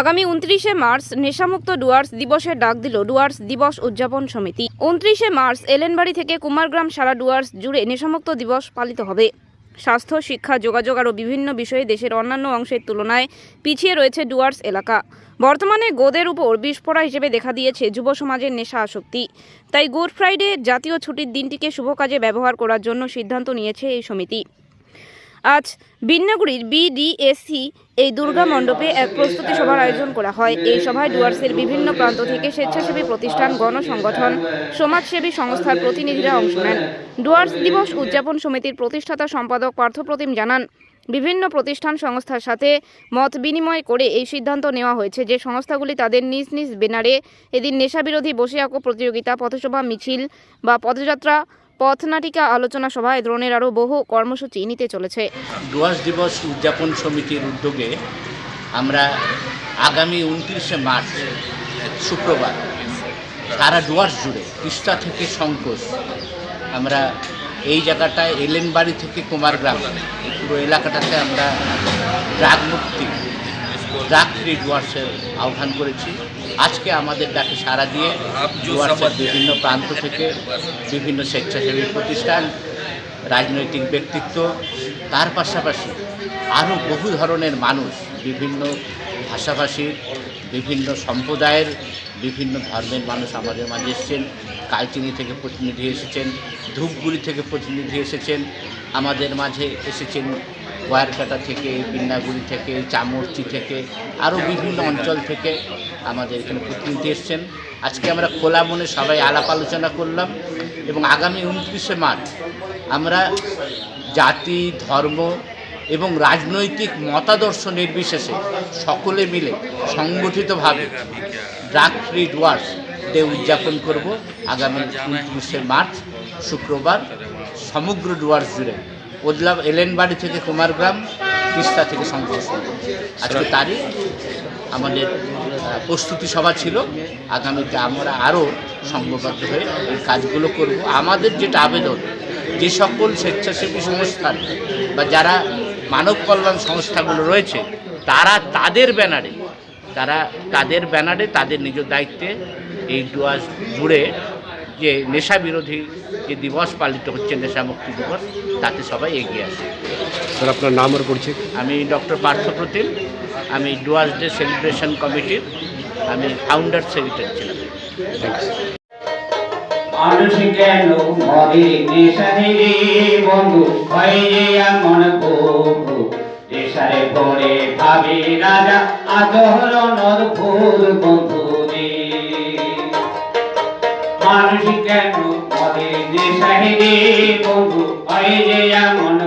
আগামী উনত্রিশে মার্চ নেশামুক্ত ডুয়ার্স দিবসের ডাক দিল ডুয়ার্স দিবস উদযাপন সমিতি। উনত্রিশে মার্চ এলেনবাড়ি থেকে কুমারগ্রাম সারা ডুয়ার্স জুড়ে নেশামুক্ত দিবস পালিত হবে। স্বাস্থ্য, শিক্ষা, যোগাযোগ আরও বিভিন্ন বিষয়ে দেশের অন্যান্য অংশের তুলনায় পিছিয়ে রয়েছে ডুয়ার্স এলাকা। বর্তমানে গোদের উপর বিস্ফোরা হিসেবে দেখা দিয়েছে যুব সমাজের নেশা আসক্তি। তাই গুড ফ্রাইডে জাতীয় ছুটির দিনটিকে শুভ কাজে ব্যবহার করার জন্য সিদ্ধান্ত নিয়েছে এই সমিতি। আজ বিন্নাগুড়ির বিডিএসসি এই দুর্গা মণ্ডপে এক প্রস্তুতি সভার আয়োজন করা হয়। এই সভায় ডুয়ার্সের বিভিন্ন প্রান্ত থেকে স্বেচ্ছাসেবী প্রতিষ্ঠান, গণসংগঠন, সমাজসেবী সংস্থার প্রতিনিধিরা অংশ নেন। ডুয়ার্স দিবস উদযাপন সমিতির প্রতিষ্ঠাতা সম্পাদক পার্থপ্রতিম জানান, বিভিন্ন প্রতিষ্ঠান সংস্থার সাথে মত বিনিময় করে এই সিদ্ধান্ত নেওয়া হয়েছে যে সংস্থাগুলি তাদের নিজ নিজ ব্যানারে এদিন নেশাবিরোধী বসে আঁকো প্রতিযোগিতা, পথসভা, মিছিল বা পদযাত্রা পথনাটিকা আলোচনা সভায় দ্রোণের আরও বহু কর্মসূচি নিতে চলেছে। ডুয়ার্স দিবস উদযাপন সমিতির উদ্যোগে আমরা আগামী উনত্রিশে মার্চ, শুক্রবার, সারা ডুয়ার্স জুড়ে তিস্তা থেকে সংকোচ, আমরা এই জায়গাটায় এলেনবাড়ি থেকে কুমারগ্রাম, এই পুরো এলাকাটাতে আমরা ড্রাগ মুক্তি ড্রাগ ফ্রি ডুয়ার্সের আহ্বান করেছি। আজকে আমাদের ডাকে সাড়া দিয়ে ডুয়ার্সের বিভিন্ন প্রান্ত থেকে বিভিন্ন স্বেচ্ছাসেবী প্রতিষ্ঠান রাজনৈতিক ব্যক্তিত্ব তার পাশাপাশি আরও বহু ধরনের মানুষ বিভিন্ন ভাষাভাষীর বিভিন্ন সম্প্রদায়ের বিভিন্ন ধর্মের মানুষ আমাদের মাঝে এসেছেন কালচিনি থেকে প্রতিনিধি এসেছেন ধূপগুড়ি থেকে প্রতিনিধি এসেছেন আমাদের মাঝে এসেছেন ওয়ারকাটা থেকে বিন্নাগুড়ি থেকে, চামর্চি থেকে, আরও বিভিন্ন অঞ্চল থেকে আমাদের এখানে প্রতিনিধি এসেছেন। আজকে আমরা খোলা মনে সবাই আলাপ আলোচনা করলাম এবং আগামী উনত্রিশে মার্চ আমরা জাতি, ধর্ম এবং রাজনৈতিক মতাদর্শ নির্বিশেষে সকলে মিলে সংগঠিতভাবে ড্রাগ ফ্রি ডুয়ার্স ডে উদযাপন করব। আগামী উনত্রিশে মার্চ শুক্রবার সমগ্র ডুয়ার্স জুড়ে। বদলাম, এলেনবাড়ি থেকে কুমারগ্রাম, তিস্তা থেকে সংঘর্ষ। আজকে তারই আমাদের প্রস্তুতি সভা ছিল। আগামীতে আমরা আরও সংঘবদ্ধ হয়ে এই কাজগুলো করব। আমাদের যেটা আবেদন, যে সকল স্বেচ্ছাসেবী সংস্থান বা যারা মানব কল্যাণ সংস্থাগুলো রয়েছে, তারা তাদের ব্যানারে, তারা তাদের ব্যানারে তাদের নিজ দায়িত্বে এই ডুয়াস জুড়ে যে নেশা বিরোধী যে দিবস পালিত হচ্ছে নেশা মুক্তি দিবস তাতে সবাই এগিয়ে আসে। স্যার আপনার নাম আর পরিচয়? আমি ডক্টর পার্থপ্রতিম আমি ডুয়ার্স ডে সেলিব্রেশন কমিটির আমি ফাউন্ডার সেক্রেটারি ছিলাম। থ্যাংকস মানুষ কেন মরে নেশারে রে বন্ধু হয় যে এমন বন্ধু। নেশারে পড়ে ভাবে রাজা আদরণর ফুল বন্ধু। রে মানুষ কেন মরে নেশারে রে বন্ধু হয় যে এমন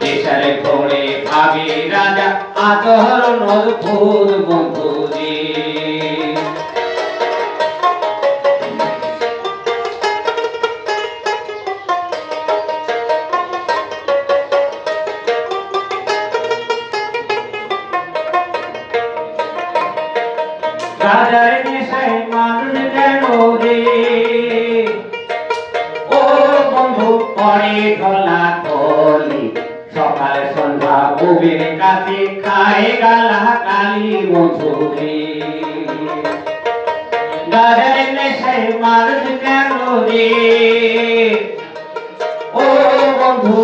নেশারে পড়ে ভাবে রাজা আদরণর ফুল বন্ধু রাজার নেশায় মানুষ রে ও বন্ধু পরে গলা তলি। সকাল সন্ধ্যা বউয়ের কাছে খায় গালা কালি বন্ধু রে নেশায় মানুষ কেন রে? ও বন্ধু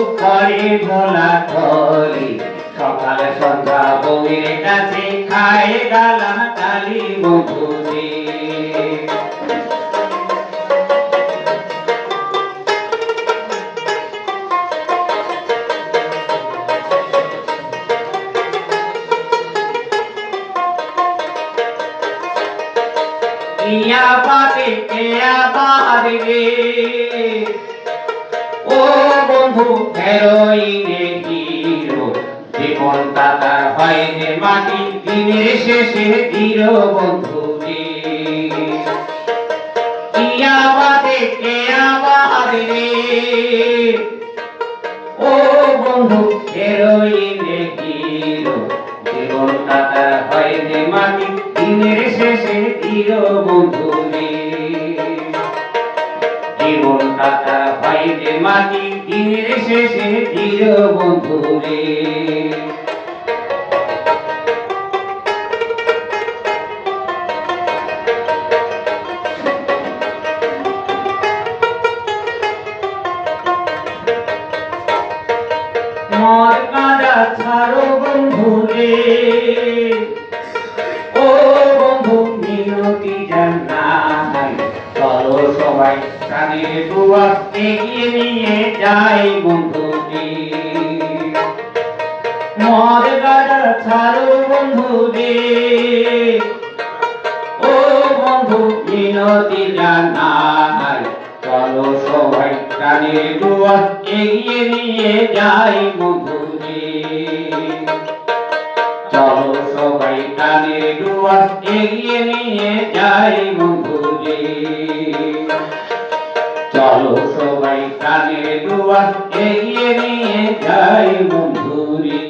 তলি। সকাল সন্ধ্যা বউয়ের কাছে খায় গালা বন্ধু রে ও বন্ধু হেরোইনে হিরো। জীবন তাতার হয় যে মাটি, দিনের শেষে হিরো বন্ধু রে। ইয়া বাদে টাকা পাইতে মাটি দিনের শেষে দিল বন্ধু রে মর কাদা ছাড়ো বন্ধু রে দুয়ার এগিয়ে নিয়ে যাই বন্ধু রে মদ গাড়া ছাড়ো বন্ধু রে ও বন্ধু, মিনতি জানাই চলো সবাই প্রাণের দুয়ার এগিয়ে নিয়ে যাই বন্ধু রে চলো সবাই প্রাণের দুয়ার এগিয়ে নিয়ে যাই বন্ধু রে চলো সবাই প্রাণের দুয়ার এগিয়ে নিয়ে যাই বন্ধুরে।